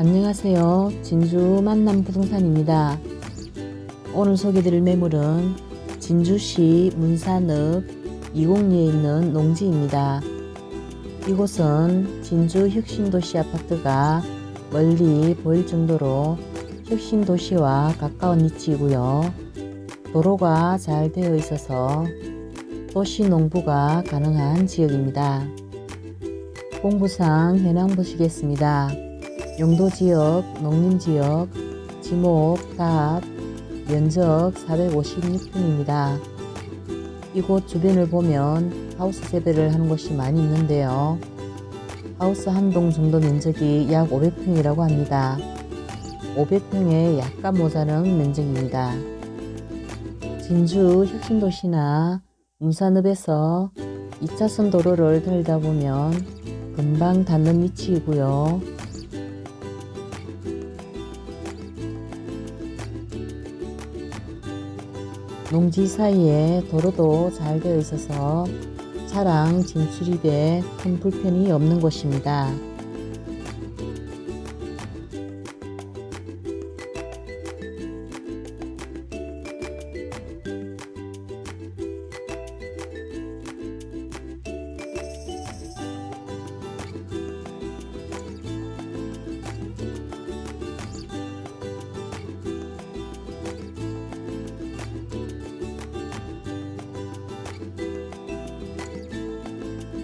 안녕하세요. 진주 만남 부동산입니다. 오늘 소개드릴 매물은 진주시 문산읍 202에 있는 농지입니다. 이곳은 진주 혁신도시 아파트가 멀리 보일 정도로 혁신도시와 가까운 위치이고요. 도로가 잘 되어 있어서 도시 농부가 가능한 지역입니다. 공부상 현황 보시겠습니다. 용도지역, 농림 지역, 지목, 다합, 면적 456평입니다. 이곳 주변을 보면 하우스 재배를 하는 곳이 많이 있는데요. 하우스 한 동 정도 면적이 약 500평이라고 합니다. 500평에 약간 모자른 면적입니다. 진주 혁신도시나 문산읍에서 2차선 도로를 달다 보면 금방 닿는 위치이고요. 농지 사이에 도로도 잘 되어 있어서 차량 진출입에 큰 불편이 없는 곳입니다.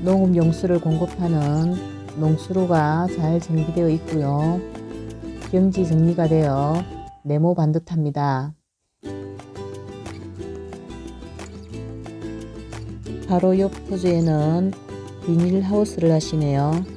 농업 용수를 공급하는 농수로가 잘 정비되어 있고요. 경지 정리가 되어 네모 반듯합니다. 바로 옆 토지에는 비닐하우스를 하시네요.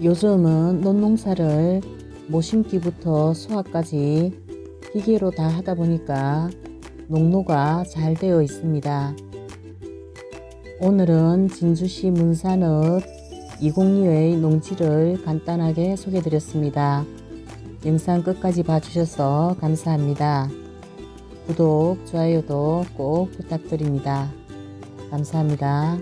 요즘은 논농사를 모심기부터 수확까지 기계로 다 하다 보니까 농로가 잘 되어 있습니다. 오늘은 진주시 문산읍 202의 농지를 간단하게 소개드렸습니다. 영상 끝까지 봐주셔서 감사합니다. 구독, 좋아요도 꼭 부탁드립니다. 감사합니다.